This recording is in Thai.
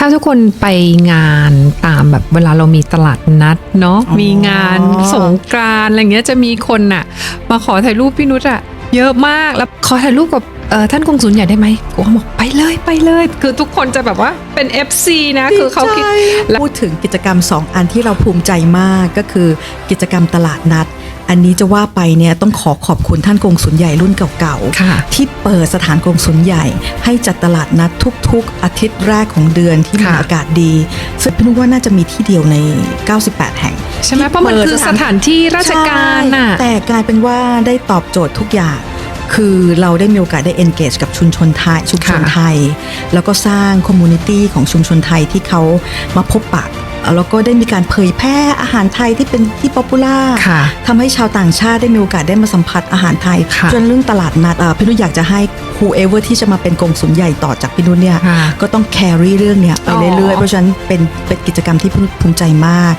ถ้าทุกคนไปงานตามแบบเวลาเรามีตลาดนัดเนาะอ๋อมีงานสงกรานต์อะไรเงี้ยจะมีคนน่ะมาขอถ่ายรูปพี่นุชอะเยอะมากแล้วขอถ่ายรูปกับ เอ่อท่านกงสุลใหญ่ได้ไหมกูก็บอกไปเลยไปเลย คือทุกคนจะแบบว่าเป็น FC นะ คือเขาคิดพูดถึงกิจกรรม 2 อันที่เราภูมิใจมากก็คือกิจกรรมตลาดนัด อันนี้จะว่าไปเนี่ยต้องขอขอบคุณท่านกงสุลใหญ่รุ่นเก่าค่ะที่เปิดสถานกงสุลใหญ่ ให้จัดตลาดนัดทุกๆ อาทิตย์แรกของเดือนที่มีค่ะอากาศดีซึ่งพี่นุกว่าน่าจะมีที่เดียวใน 98 แห่งใช่ไหมเพราะมันคือสถานที่ราชการน่ะใช่แต่กลายเป็นว่าได้ตอบโจทย์ทุกอย่าง คือเราได้มีโอกาสได้ engage กับชุมชนไทยชุมชนค่ะไทย แล้วก็สร้าง community ของชุมชนไทยที่เขามาพบปะแล้วก็ได้มีการเผยแพร่อาหารไทยที่เป็นที่ป๊อปปูล่าค่ะทำให้ชาวต่างชาติได้มีโอกาสได้มาสัมผัสอาหารไทยค่ะจนเรื่องตลาดนัดเอ่อพี่นุชอยากจะให้ whoever ที่จะมาเป็นกงสุลใหญ่ต่อจากพี่นุชเนี่ยค่ะก็ต้อง carry เรื่องเนี้ยไปอ๋อเรื่อยๆ เพราะฉะนั้นเป็นเป็นกิจกรรมที่พี่นุชภูมิใจมาก